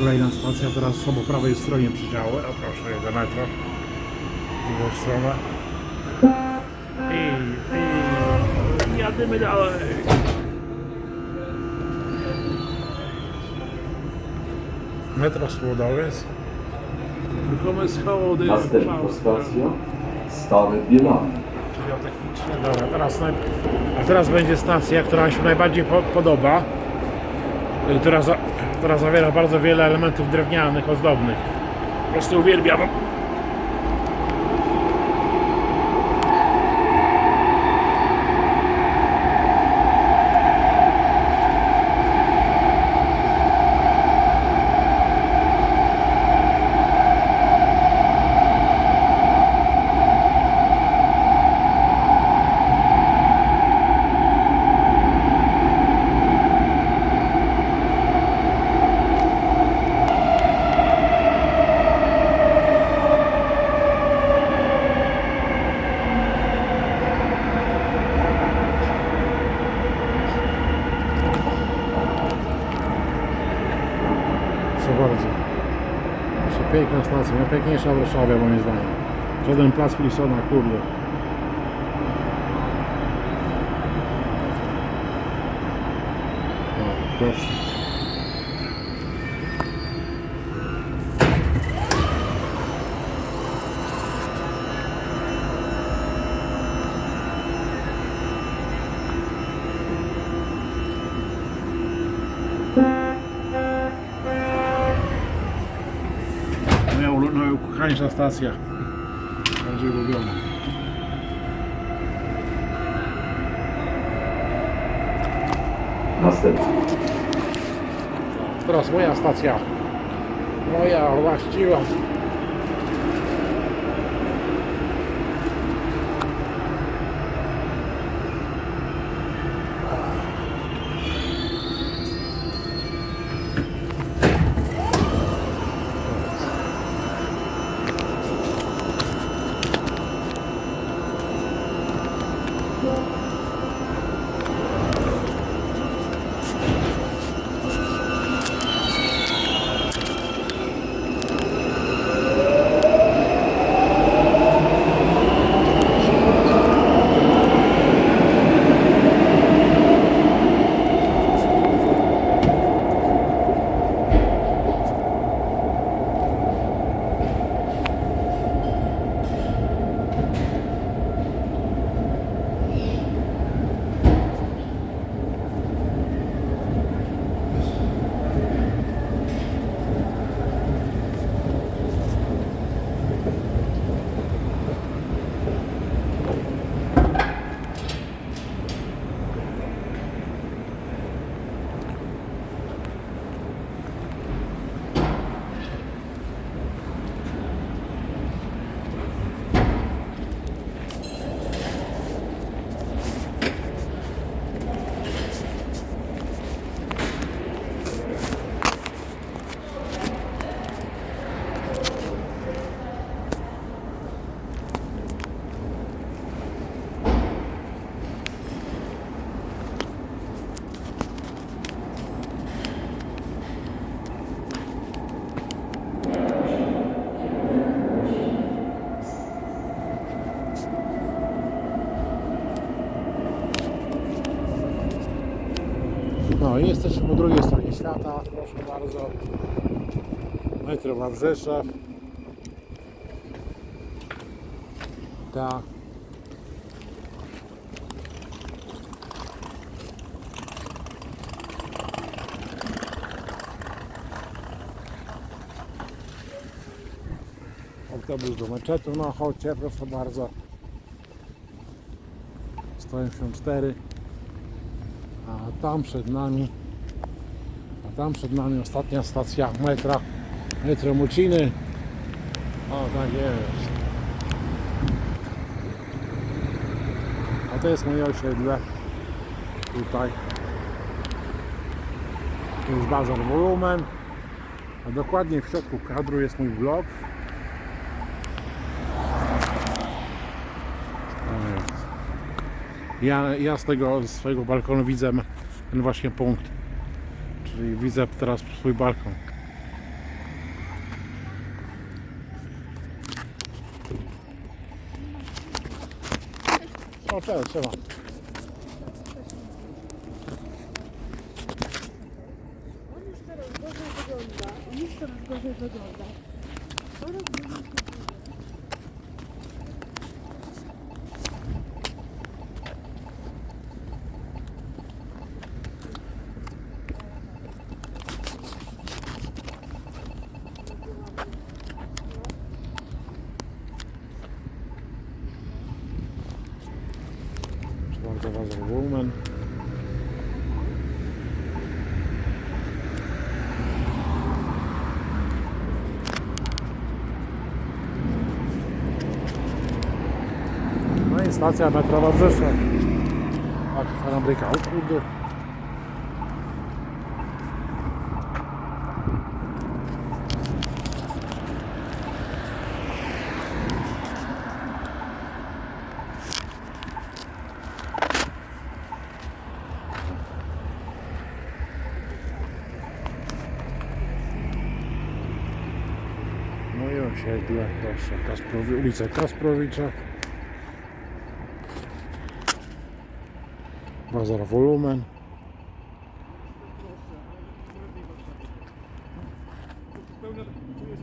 Kolejna stacja, teraz są po prawej stronie przedziału. O proszę, jedzie metro. Drugą stronę. I, i jadymy dalej. Metro Słodowiec. Ruchome schody. Następna stacja Stare Bielany. Dobra, teraz, a teraz będzie stacja, która mi się najbardziej po podoba. y, Która, za... która zawiera bardzo wiele elementów drewnianych, ozdobnych. Po prostu uwielbiam. Przepiękna stacja, najpiękniejsza w Warszawie moim zdaniem. Żaden plac Wilsona, kurde. O, proszę. Moja ulu- najukochańsza stacja. Bardziej ulubiona. Następna Teraz moja stacja. Moja właściwa. Świata, proszę bardzo. Metro Wawrzeszew. Tak. Autobus do meczetu na Ochocie, proszę bardzo. 184 a tam przed nami a tam przed nami ostatnia stacja metra metro Muciny. O tak jest. A to jest moje osiedle. Tutaj. To jest bazar Wolumen. A dokładnie w środku kadru jest mój O jest. Ja, ja z tego swojego balkonu widzę ten właśnie punkt i widzę teraz swój balkon. O, cześć, trzeba. On już coraz gorzej wygląda. On już coraz gorzej wygląda. Bardzo ważny wolumen. No i stacja metrowa w Rzeszowie. Tak, fajna osiedle, proszę, Kasprowi, ulica Kasprowicza. Bazar Wolumen. Pełno czuję,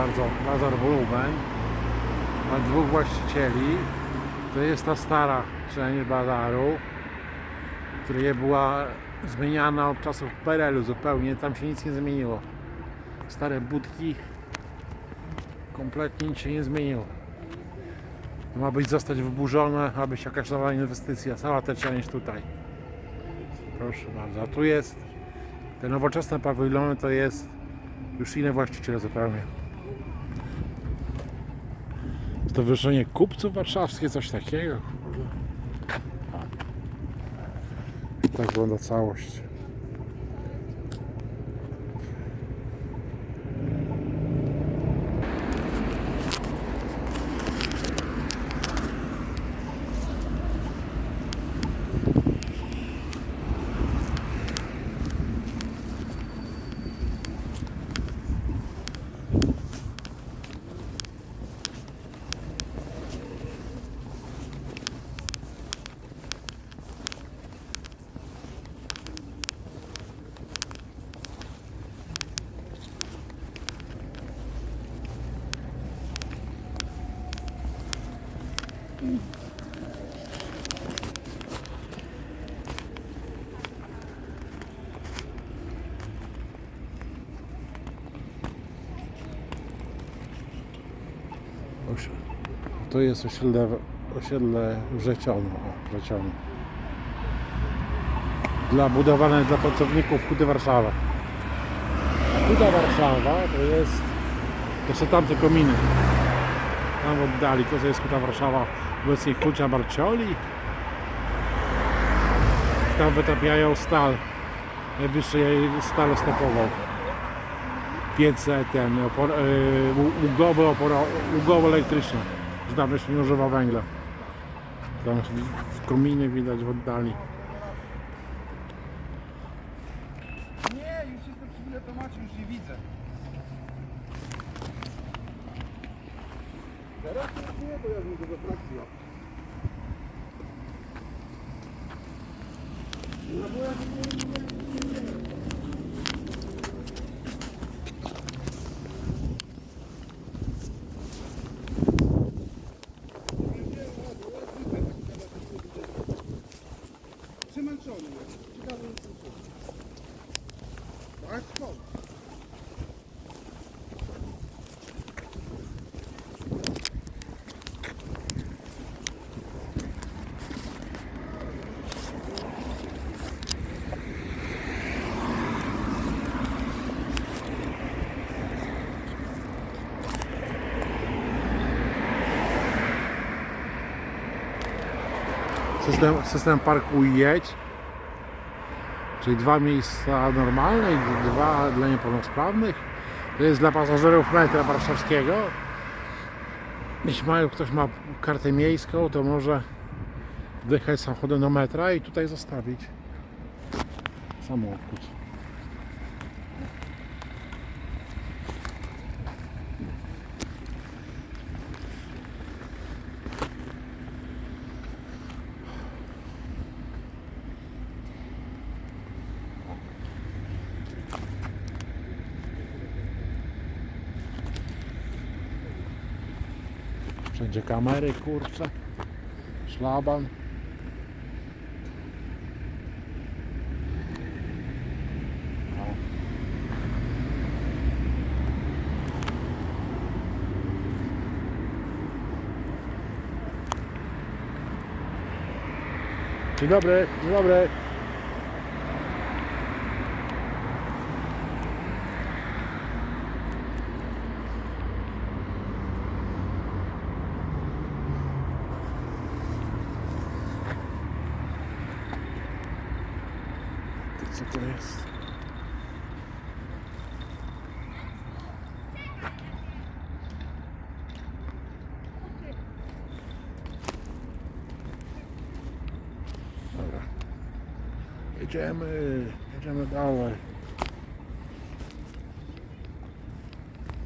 Bardzo, Bazar Wolumen. Ma dwóch właścicieli. To jest ta stara część bazaru, która była zmieniana od czasów PRL-u zupełnie. Tam się nic nie zmieniło. Stare budki. Kompletnie nic się nie zmieniło. Ma być zostać wyburzone, być jakaś nowa inwestycja. Cała ta część tutaj. Proszę bardzo. A tu jest te nowoczesne pawilony to jest już inny właściciel zupełnie. Stowarzyszenie Kupców Warszawskie, coś takiego. A. Tak wygląda całość. To jest osiedle, osiedle Wrzecionu. Wrzecionu. Dla budowane dla pracowników Huty Warszawa. Huta Warszawa to jest to są tamte kominy. Tam w oddali to jest Huta Warszawa obecnie Hucia Barcioli. Tam wytapiają stal. Najwyższej stal stopową. Piece ten opor, yy, ługowe, opora, ługowo elektryczne. Już dawno się nie używa węgla. Tam kominy widać w oddali. Nie, już jestem przy biletomacie, już nie widzę. Teraz już nie, bo ja że do frakcji. No bo ja nie Przemęczony jest. Ciekawe jest? System, system parku. Czyli dwa miejsca normalne i dwa dla niepełnosprawnych. To jest dla pasażerów metra warszawskiego. jeśli mają, ktoś ma kartę miejską, to może dojechać samochodem do metra i tutaj zostawić samochód. Wszędzie kamery, kurcze. Szlaban. Dzień dobry, dzień dobry. Co to jest? Dobra. Jedziemy, jedziemy dalej.